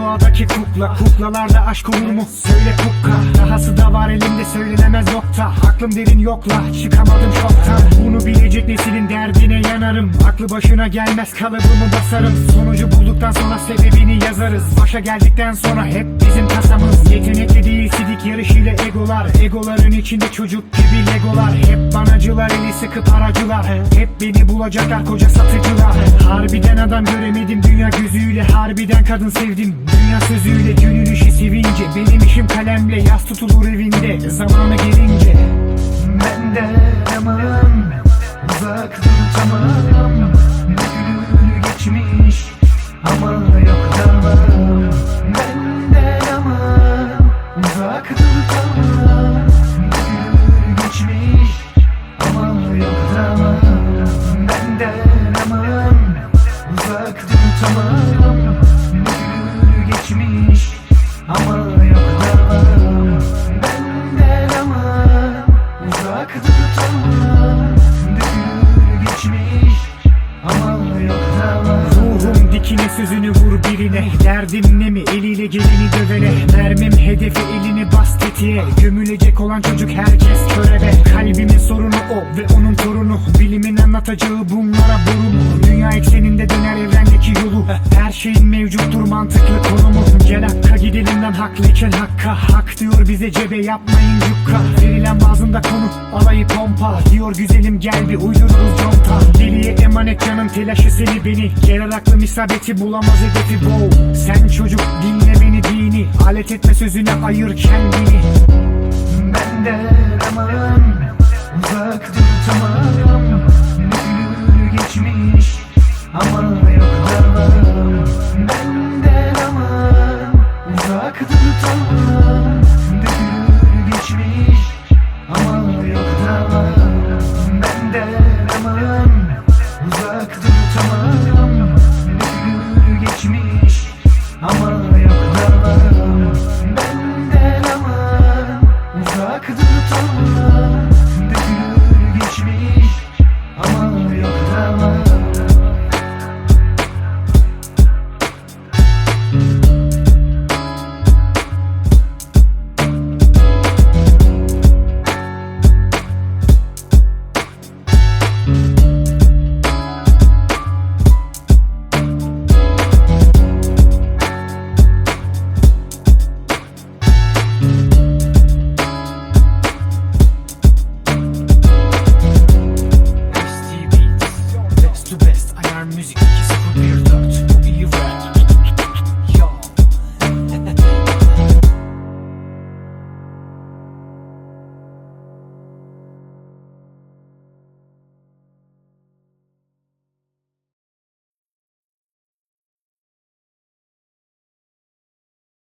doğadaki kukla. Kuklalarda aşk olur mu? Söyle kukka Dahası da var elimde söylenemez nokta. Aklım derin yokla çıkamadım şoktan Bunu bilecek neslin derdine yanarım. Aklı başına gelmez kalıbımı basarım. Sonucu bulduktan yazarız. Başa geldikten sonra hep bizim kasamız Yetenekli değil sidik yarışıyla egolar. Egoların içinde çocuk gibi legolar. Hep banacılar eli sıkıp aracılar Hep beni bulacaklar koca satıcılar. Harbiden adam göremedim. Dünya gözüyle Harbiden kadın sevdim. Dünya sözüyle Gönül işi sevince Benim işim kalemle yaz tutulur evinde. Zamanı gelince Uzak tutamam Ne geçmiş Ama yok tamam Ben de yaman Uzak tutamam. Ne gülür geçmiş Ama yok tamam Ruhum dikine sözünü vur birine. Derdim ne mi? Eliyle geleni dövene Mermim hedefi elini bas tetiğe. Gömülecek olan çocuk herkes körebe. Kalbimin sorunu o ve onun torunu. Bilimin anlatacağı bunlara boru Dünya ekseninde döner haklıyken hakka? Hak diyor bize cebe yapmayın yukka. Verilen bazında konu alayı pompa. Diyor güzelim gel bir uydururuz conta. Deliye emanet canın telaşı seni beni. Gelir aklım isabeti bulamaz hedefi bow Sen çocuk dinle beni dini. Alet etme sözüne ayır kendini 정말 to best. Ayar müzik 2 0 1 4 Bu iyi rap